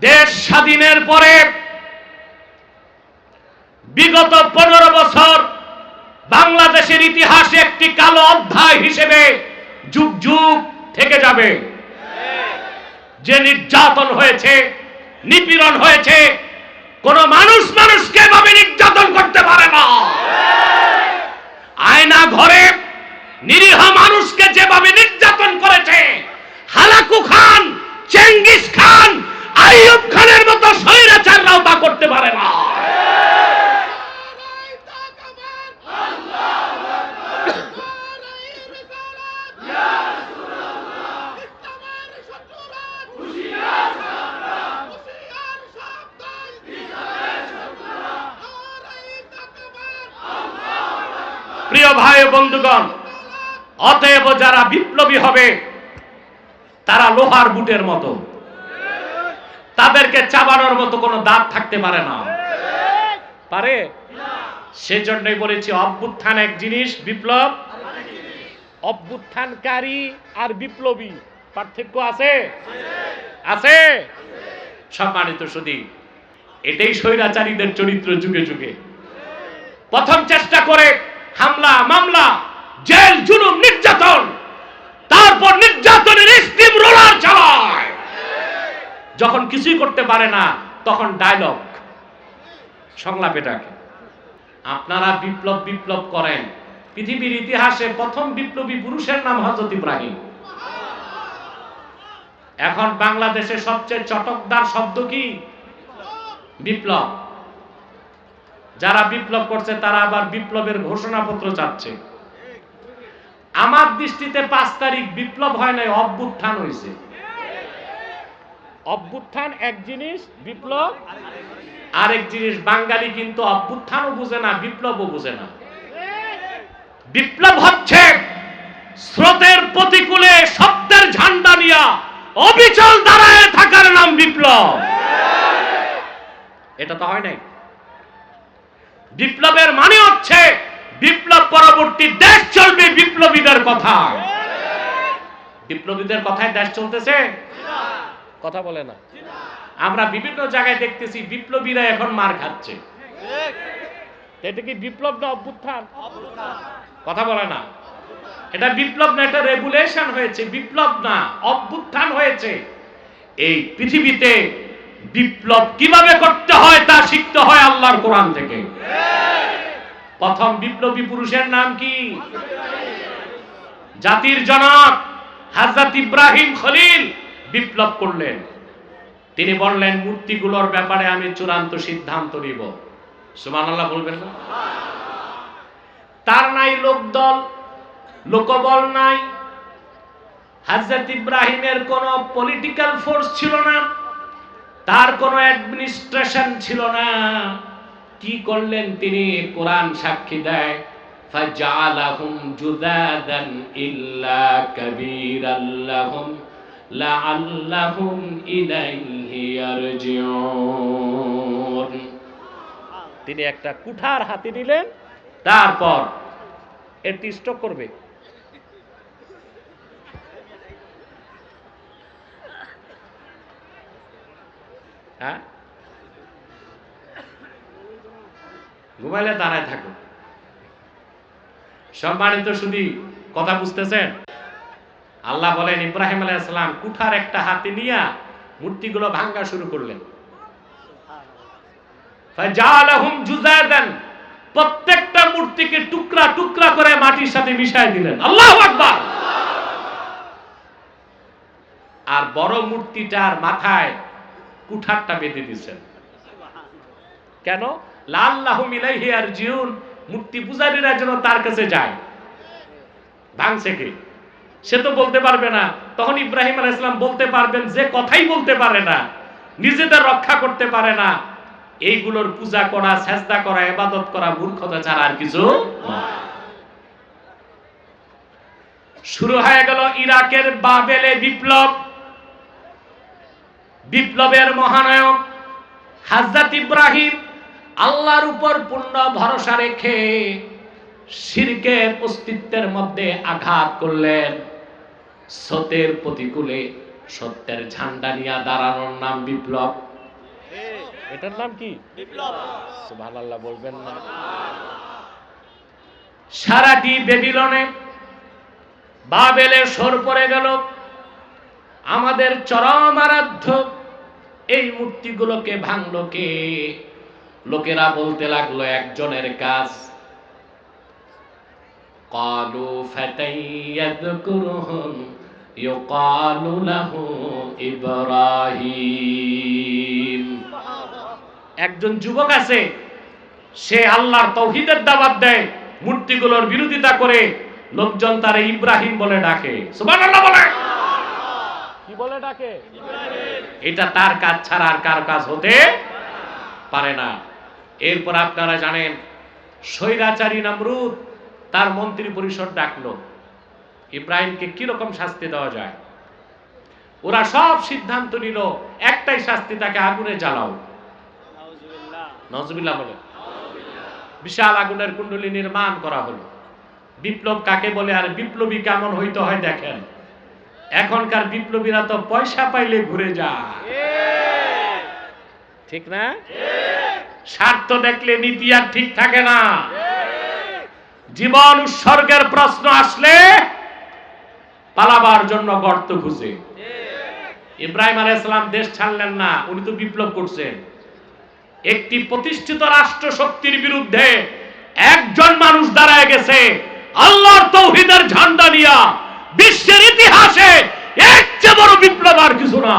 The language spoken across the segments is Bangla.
দেশ স্বাধীনের পরে বিগত পনেরো বছর বাংলাদেশের ইতিহাসে একটি কালো অধ্যায় হিসেবে যুগ যুগ থেকে যাবে। যে নির্যাতন হয়েছে, নিপীড়ন হয়েছে, কোন মানুষ মানুষকে এভাবে নির্যাতন করতে পারে না। আয়না ঘরে নিরীহ মানুষকে যেভাবে নির্যাতন করেছে, Hulagu Khan, Genghis Khan Ayub খানের মতো স্বৈরাচাররাও তা করতে পারে না। প্রিয় ভাই বন্ধুগণ, অতএব যারা বিপ্লবী হবে, তারা লোহার বুটের মতো। তাদেরকে চাবানোর মতো কোনো দাঁত থাকতে পারে না। পারে? সেজন্যই বলেছি, অভ্যুত্থান এক জিনিস, বিপ্লব অভ্যুত্থানকারী আর বিপ্লবী। পার্থক্য আছে? আছে। সম্মানিত সুদী এটাই স্বৈরাচারীদের চরিত্র যুগে যুগে। প্রথম চেষ্টা করে হামলা, মামলা, জেল, জুলুম, নির্যাতন, তারপর নির্যাতনের স্টিম রোলার চালায়। যখন কিছুই করতে পারে না, তখন ডায়লগ সংলাপ এটাকে আপনারা বিপ্লব বিপ্লব করেন। পৃথিবীর ইতিহাসে প্রথম বিপ্লবী পুরুষের নাম হজরত ইব্রাহিম। এখন বাংলাদেশে সবচেয়ে চটকদার শব্দ কি? বিপ্লব। যারা বিপ্লব করছে, তারা আবার বিপ্লবের ঘোষণাপত্র চাচ্ছে। আমার দৃষ্টিতে পাঁচ তারিখ বিপ্লব হয় নাই, অভ্যুত্থান হয়েছে অভ্যুত্থান এক জিনিস, বিপ্লব। আরেক জিনিস, বাঙালি কিন্তু অভ্যুত্থানও বুঝে না, বিপ্লবও বুঝে না। বিপ্লব হচ্ছে স্রোতের প্রতিকূলে শব্দের ঝান্ডা নিয়া অবিচল দাঁড়ায় থাকার নাম বিপ্লব। এটা তো হয় নাই। বিপ্লবের মানে হচ্ছে বিপ্লব পরবর্তী দেশ চলবে বিপ্লবীদের কথা। বিপ্লবীদের কথায় দেশ চলতেছে? কথা বলে না। আমরা বিভিন্ন জায়গায় দেখতেছি বিপ্লবীরা এখন মার খাচ্ছে। এটা কি বিপ্লব না অভ্যুত্থান? কথা বলে না। এটা বিপ্লব না এটা রেগুলেশন হয়েছে। বিপ্লব না অভ্যুত্থান হয়েছে। এই পৃথিবীতে বিপ্লব কীভাবে করতে হয় তা শিখতে হয় আল্লাহর কোরআন থেকে। প্রথম বিপ্লবী পুরুষের নাম কি? জাতির জনক হাজরত ইব্রাহিম খলিল। বিপ্লব করলেন তিনি বললেন মূর্তিগুলোর ব্যাপারে আমি চূড়ান্ত সিদ্ধান্ত নিব সুবহানাল্লাহ বলবেন না তার নাই লোকদল লোকবল নাই হাজরত ইব্রাহিমের কোন পলিটিক্যাল ফোর্স ছিল না তার কোনো অ্যাডমিনিস্ট্রেশন ছিল না কি করলেন তিনি কোরআন সাক্ষী দেয় فجعلهم جذاذا إلا كبيرا لهم লাআল্লাহুম ইলাইহি ইয়ারজিউন। তিনি একটা কুঠার হাতে নিলেন, তারপর এটি স্টক করবে। হ্যাঁ? ঘুমাইলে দাঁড়ায় থাকুন সম্মানিত শুধু কথা বুঝতেছেন? আল্লাহ বলেন ইব্রাহিম আলাইহিসসালাম কুঠার একটা হাতে নিয়া মূর্তিগুলো ভাঙ্গা শুরু করলেন। প্রত্যেকটা মূর্তিকে টুকরা টুকরা করে মাটির সাথে মিশায় দিলেন। আল্লাহু আকবার! আর বড় মূর্তিটার মাথায় কুঠারটা বেঁধে দিয়েছেন। কেন? লাল্লাহু মিলাইহি মূর্তি পূজারীরা যেন তার কাছে যায়। ভাঙছে কে? সে তো বলতে পারবে না। তখন ইব্রাহিম আলাইহিস সালাম বলতে পারবেন যে কথাই বলতে পারে না। নিজেদের রক্ষা করতে পারে না। এইগুলোর পূজা করা, সেজদা করা, ইবাদত করা মূর্খতা ছাড়া আর কিছু শুরু হয়ে গেল ইরাকের বাবেলে বিপ্লব। বিপ্লবের মহানায়ক হাজরত ইব্রাহিম আল্লাহর উপর পূর্ণ ভরসা রেখে শিরকের অস্তিত্বের মধ্যে আঘাত করলেন। স্রোতের প্রতিকূলে সত্যের ঝান্ডা নিয়ে দাঁড়ানোর নাম বিপ্লব এটার নাম কি সুবহানাল্লাহ বলবেন না সারাটি বেবিলনে বাবেলে সর পড়ে গেল আমাদের চরম আরাধ্য এই মূর্তিগুলোকে ভাঙলো কে লোকেরা বলতে লাগলো একজনের কাজ قالوا فتى يذكرهم يقال له إبراهيم একজন যুবক আছে সে আল্লাহর তৌহিদের দাওয়াত দেয় মূর্তিগুলোর বিরোধিতা করে লোকজন তারে ইব্রাহিম বলে ডাকে সুবহানাল্লাহ বলে কি বলে ডাকে এটা তার কাজ ছাড়া আর কার কাজ হতে পারে না এরপর আপনারা জানেন স্বৈরাচারী নামরুদ তার মন্ত্রী পরিষদ ডাকলো ইব্রাহিমকে কীরকম শাস্তি দেওয়া যায়? ওরা সব সিদ্ধান্ত নিল, একটাই শাস্তি, তাকে আগুনে জ্বালাও। নজবিল্লাহ বলে। বিশাল আগুনের কুণ্ডলী নির্মাণ করা হলো। বিপ্লব কাকে বলে, আর বিপ্লবী কেমন হইতে হয় দেখেন। এখনকার বিপ্লবীরা তো পয়সা পাইলে ঘুরে যায়। ঠিক না? স্বার্থ দেখলে নীতি আর ঠিক থাকে না। জীবন উৎসর্গের প্রশ্ন আসলে পালাবার জন্য গর্ত খুঁজে। ইব্রাহিম আলাইহিস সালাম দেশ ছাড়লেন না, উনি তো বিপ্লব করছেন। একটি প্রতিষ্ঠিত রাষ্ট্র শক্তির বিরুদ্ধে একজন মানুষ দাঁড়ায় গেছে, আল্লাহর তৌহিদের ঝান্ডা নিয়া। বিশ্বের ইতিহাসে এর বড় বিপ্লব আর কিছু না।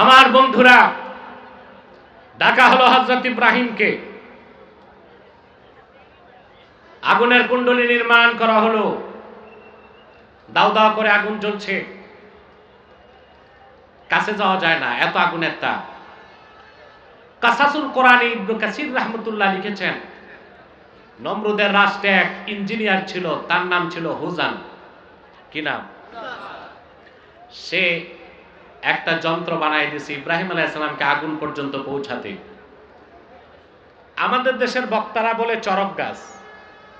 আমার বন্ধুরা, ডাকা হলো হজরত ইব্রাহিমকে। আগুনের কুণ্ডলী নির্মাণ করা হলো। দাও দাও করে আগুন জ্বলছে। কাছে যাওয়া যায় না, এত আগুনের তাপ। কাসাসুল কোরআনে ইবনু কাসির রহমতুল্লাহ লিখেছেন, নমরুদের রাষ্ট্রে এক ইঞ্জিনিয়ার ছিল, তার নাম ছিল হুজান। কি নাম? সে একটা যন্ত্র বানাই দিয়েছে, ইব্রাহিম আলাইসালামকে আগুন পর্যন্ত পৌঁছাতে। আমাদের দেশের বক্তারা বলে চরক গাছ।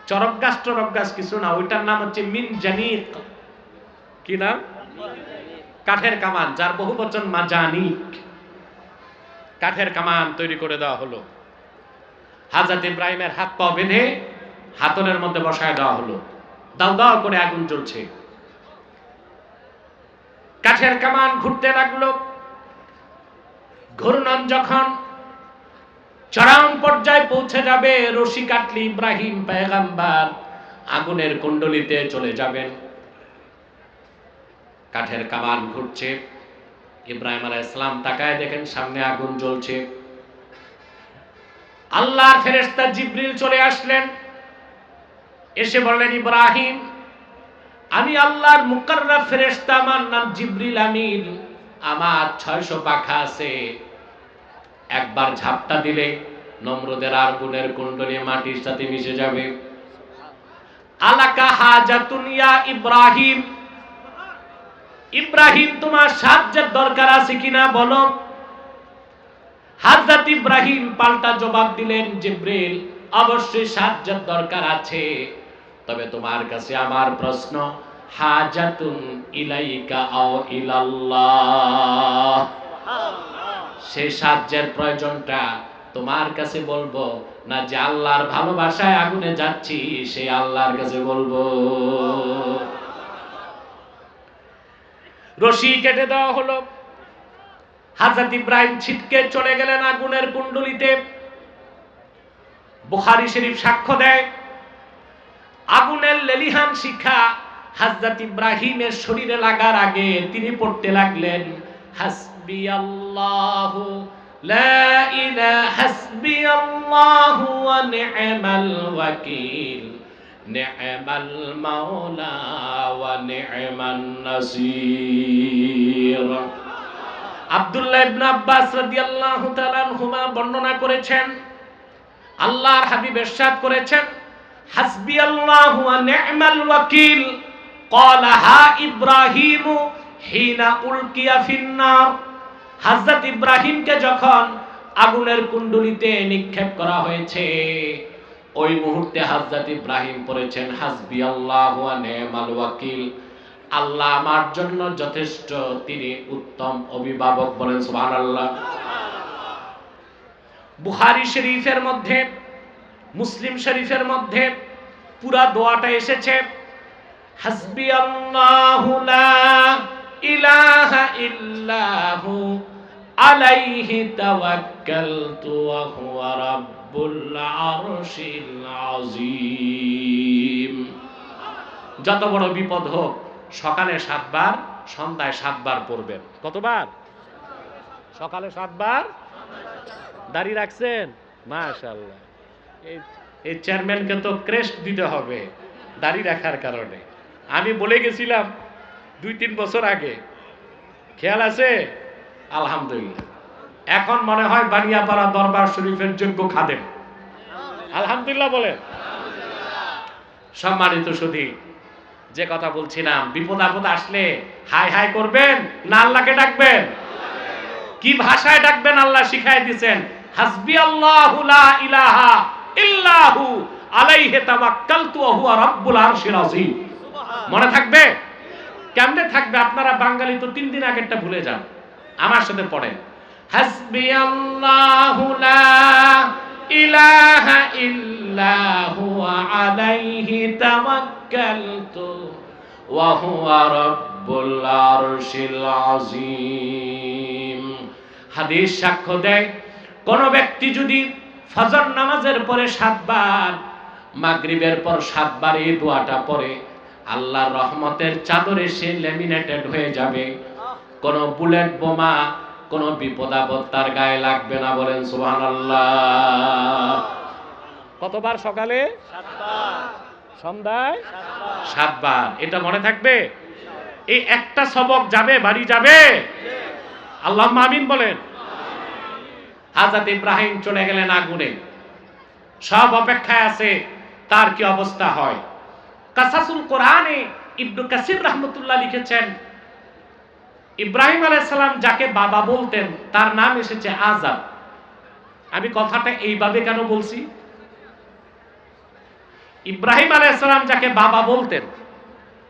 চরক গাছ, টরক গাছ কিছু না, ওইটার নাম হচ্ছে মিন জানিক। কি নাম? কাঠের কামান, যার বহু বচন মাজানিক। কাঠের কামান তৈরি করে দেওয়া হলো। হাজরত ইব্রাহিমের হাত পা বেঁধে হাতনের মধ্যে বসায় দেওয়া হলো। দাও দাও করে আগুন জ্বলছে। কাঠের কামান ঘুরতে লাগল। ঘূর্ণন যখন চরম পর্যায়ে পৌঁছে যাবে, রশি কাটলি ইব্রাহিম পেগাম্বার আগুনের কুণ্ডলিতে চলে যাবেন। কাঠের কামান ঘুরছে। ইব্রাহিম আলাইহিস ইসলাম তাকায় দেখেন, সামনে আগুন জ্বলছে। আল্লাহর ফেরেশতা জিব্রিল চলে আসলেন। এসে বললেন, ইব্রাহিম আমি আল্লাহর মুকাররব ফেরেশতা আমার নাম জিব্রিল আমিন। আমার ছয়শো পাখা আছে। একবার ঝাপটা দিলে নম্রদের আগুনের কুণ্ডলী মাটির সাথে মিশে যাবে। আলাকা হাজাতুনিয়া ইব্রাহিম। ইব্রাহিম, তোমার সাহায্যের দরকার আছে কিনা বলো? হাজরত ইব্রাহিম পাল্টা জবাব দিলেন, জিব্রিল, অবশ্যই সাহায্যের দরকার আছে। তবে তোমার কাছে আমার প্রশ্ন, হাজাতুন ইলাইকা আও ইলাল্লাহ। সাহায্যের প্রয়োজনটা তোমার কাছে বলব না যে আল্লাহর ভালোবাসায় আগুনে যাচ্ছি আল্লাহর কাছে বলব। রশি কেটে দেওয়া হলো। হাজরত ইব্রাহিম ছিটকে চলে গেলেন আগুনের কুণ্ডলিতে। বুখারি শরীফ সাক্ষ্য দেয় আগুনের লেলিহান শিখা হাজরত ইব্রাহিমের শরীরে লাগার আগে তিনি পড়তে লাগলেন হাসবি আল্লাহ লা ইলাহা হাসবি আল্লাহ ওয়া নি'মাল ওয়াকিল, নি'মাল মাওলা ওয়া নি'মান নাসির। আব্দুল্লাহ ইবনে আব্বাস রাদিয়াল্লাহু তাআলা আনহুমা বর্ণনা করেছেন, আল্লাহর হাবিব ইরশাদ করেছেন হাসবি আল্লাহ ওয়াকিল। ইব্রাহিম হিনা উলকিয়া ফিন্নার। ইব্রাহিমকে যখন আগুনের কুণ্ডলিতে নিক্ষেপ করা হয়েছে, ওই মুহূর্তে হাজরত ইব্রাহিম পড়েছেন, হাসবি আল্লাহ নেমাল ওয়াকিল। আল্লাহ আমার জন্য যথেষ্ট, তিনি উত্তম অভিভাবক বলেন, সুবহানাল্লাহ। বুহারি শরীফের মধ্যে মুসলিম শরীফের মধ্যে পুরা দোয়াটা এসেছে হাসবি ইলাহা ইল্লাহু যত বড় বিপদ হোক, সকালে সাতবার, সন্ধ্যায় সাতবার পড়বেন। কতবার? সকালে সাতবার? দাড়ি রাখছেন? মাশাআল্লাহ। এই চেয়ারম্যানকে তো ক্রেস্ট দিতে হবে, দাড়ি রাখার কারণে। আমি বলে গেছিলাম, দুই, তিন বছর আগে। খেয়াল আছে? আলহামদুলিল্লাহ। এখন মনে হয় বানিয়াপাড়া দরবার শরীফের যোগ্য খাদেম। আলহামদুলিল্লাহ বলেন। সম্মানিত সুধী, যে কথা বলছিলাম, বিপদ আপদ আসলে হাই হাই করবেন না আল্লাহকে ডাকবেন? কি ভাষায় ডাকবেন আল্লাহ শিখাই দিছেন হাসবি আল্লাহু ইলাহা ইল্লাহু আলাইহি তাওয়াক্কালতু ওয়া হুয়া রাব্বুল আরশিল আযীম। মনে থাকবে? কেমনে থাকবে? আপনারা বাঙালি তো তিন দিন আগেরটা ভুলে যান। আমার সাথে পড়েন। হাসবি আল্লাহু লা ইলাহা ইল্লাহু আলাইহি তাওয়াক্কালতু ওয়া হুয়া রাব্বুল আরশিল আযীম। হাদিস সাক্ষ্য দেয় কোন ব্যক্তি যদি ফজর নামাজের পরে সাতবার, মাগরিবের পর সাতবার এই দোয়াটা পরে আল্লাহর রহমতের চাদরে সে লেমিনেটেড হয়ে যাবে। কোন বুলেট বোমা, কোন বিপদ তার গায়ে লাগবে না বলেন সুবহানাল্লাহ। কতবার সকালে? সন্ধ্যায়? সাতবার। এটা মনে থাকবে? এই একটা সবক যাবে, বাড়ি যাবে? আল্লাহ মামিন বলেন। হাজরত ইব্রাহিম চলে গেলেন আগুনে। সব অপেক্ষায় আছে, তার কি অবস্থা হয়? কাসাসুল কোরআনে ইবনু কাসির রহমতুল্লাহ লিখেছেন, ইব্রাহিম আলাইসালাম যাকে বাবা বলতেন, তার নাম এসেছে আজাদ আমি কথাটা এইভাবে কেন বলছি? ইব্রাহিম আলাইসালাম যাকে বাবা বলতেন,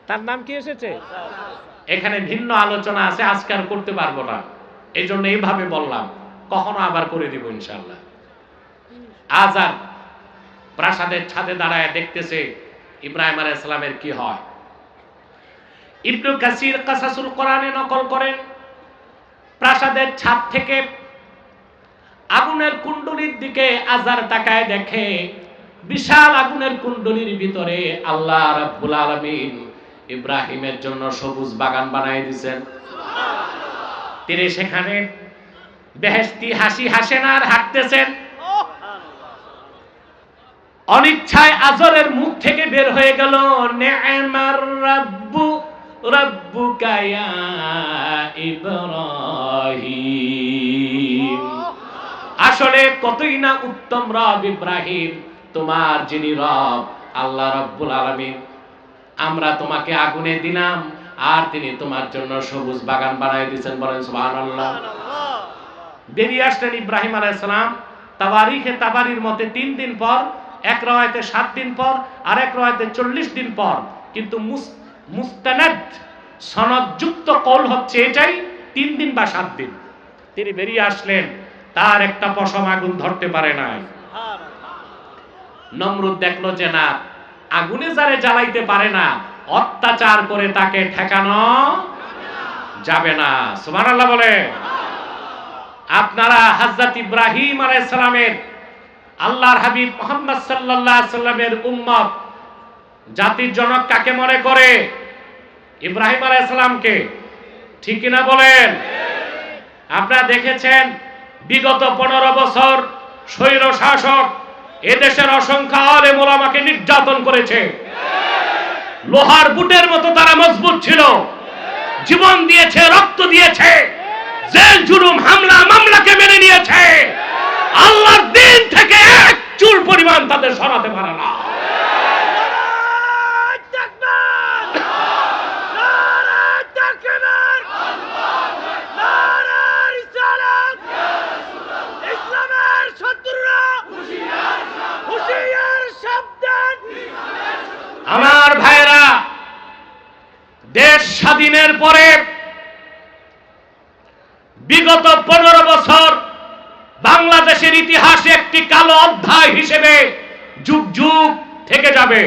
তার নাম কি এসেছে? এখানে ভিন্ন আলোচনা আছে, আজকে আর করতে পারব না। এই জন্য এইভাবে বললাম। কখনো আবার করে দিব ইনশাল্লাহ আজাদ প্রাসাদের ছাদে দাঁড়ায় দেখতেছে ইব্রাহিম আলাইসালামের কি হয়। ইবনু কাসির কাসাসুল কোরআনে নকল করেন, প্রাসাদের ছাদ থেকে আগুনের কুণ্ডলির দিকে আজার তাকায় দেখে, বিশাল আগুনের কুণ্ডলির ভিতরে আল্লাহ রাব্বুল আলামিন ইব্রাহিমের জন্য সবুজ বাগান বানাই দিয়েছেন। তিনি সেখানে বেহেশতি হাসি হাসেন আর হাঁটতেছেন। অনিচ্ছায় আজরের মুখ থেকে বের হয়ে গেল, নেমার রাব্বু, রাব্বুকা ইয়া ইব্রাহিম। আসলে কতই না উত্তম রব ইব্রাহিম, তোমার যিনি রব, আল্লাহ রব্বুল আলামিন। আমরা তোমাকে আগুনে দিলাম, আর তিনি তোমার জন্য সবুজ বাগান বানাই দিয়েছেন, বলেন সুবহানাল্লাহ। বেরিয়ে আসলেন ইব্রাহিম আলাইসালাম তাবারিখে তাবারির মতে তিন দিন পর, এক রয়াতে সাত দিন পর, আর এক রয়াতে চল্লিশ দিন পর। কিন্তু মুস- মুস্তানাদ সনদযুক্ত কল হচ্ছে এটাই, তিন দিন বা সাত দিন। তিনি বেরিয়ে আসলেন, তার একটা পশম আগুন ধরতে পারে নাই। নমরুদ দেখল যে না, আগুনে যারে জ্বালাইতে পারে না, অত্যাচার করে তাকে ঠেকানো যাবে না। সুবহানাল্লাহ বলে আপনারা হযরত ইব্রাহিম আলাইহিস সালামের আল্লাহর হাবিব মুহাম্মদ সাল্লাল্লাহু সাল্লামের উম্মত, জাতির জনক কাকে মনে করে? ইব্রাহিম আলাইহিস সালামকে ঠিক কিনা বলেন? আপনারা দেখেছেন, বিগত পনেরো বছর স্বৈর শাসক এদেশের অসংখ্য আলেম ওলামাকে নির্যাতন করেছে। লোহার বুটের মতো তারা মজবুত ছিল। জীবন দিয়েছে, রক্ত দিয়েছে। জেল, জুলুম, হামলা মামলাকে মেনে নিয়েছে আল্লাহর দিন থেকে এক চুল পরিমাণ তাদের সরাতে পারে না আমার ভাইয়েরা দেশ স্বাধীনের পরে বিগত পনেরো বছর বাংলাদেশের ইতিহাসে একটি কালো অধ্যায় হিসেবে যুগ যুগ থেকে যাবে।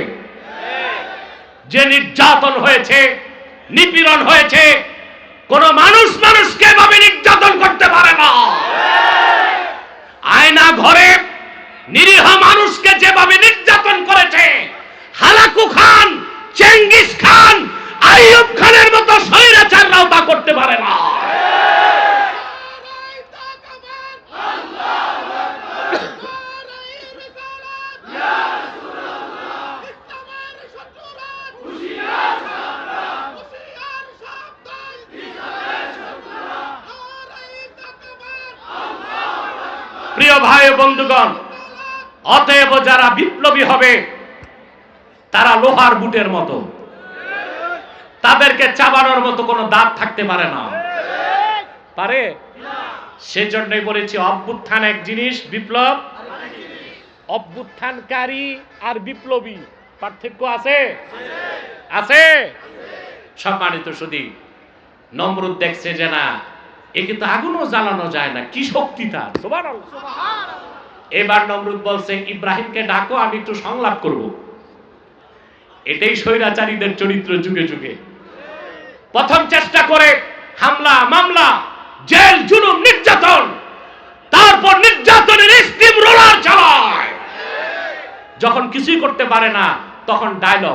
যে নির্যাতন হয়েছে, নিপীড়ন হয়েছে, কোন মানুষ মানুষকে এভাবে নির্যাতন করতে পারে না। আয়না ঘরে নিরীহ মানুষকে যেভাবে নির্যাতন করেছে, Hulagu Khan, Genghis Khan, Ayub খানের মতো স্বৈরাচাররাও তা করতে পারে না। প্রিয় ভাই বন্ধুগণ, অতএব যারা বিপ্লবী হবে, তারা লোহার বুটের মতো। তাদেরকে চাবানোর মতো কোনো দাঁত থাকতে পারে না। পারে? সেজন্যই বলেছি, অভ্যুত্থান এক জিনিস, বিপ্লব অভ্যুত্থানকারী আর বিপ্লবী। পার্থক্য আছে? আছে। সম্মানিত সুদী, নমরুদ দেখছে যে না এ কিন্তু আগুনও জ্বালানো যায় না কি শক্তি তার? এবার নমরুদ বলছে ইব্রাহিমকে ডাকো আমি একটু সংলাপ করব। এটাই স্বৈরাচারীদের চরিত্র যুগে যুগে। প্রথম চেষ্টা করে হামলা মামলা জেল জুলুম নির্যাতন। তারপর নির্যাতনের স্টিম রোলার চালায়। যখন কিছুই করতে পারে না তখন ডায়লগ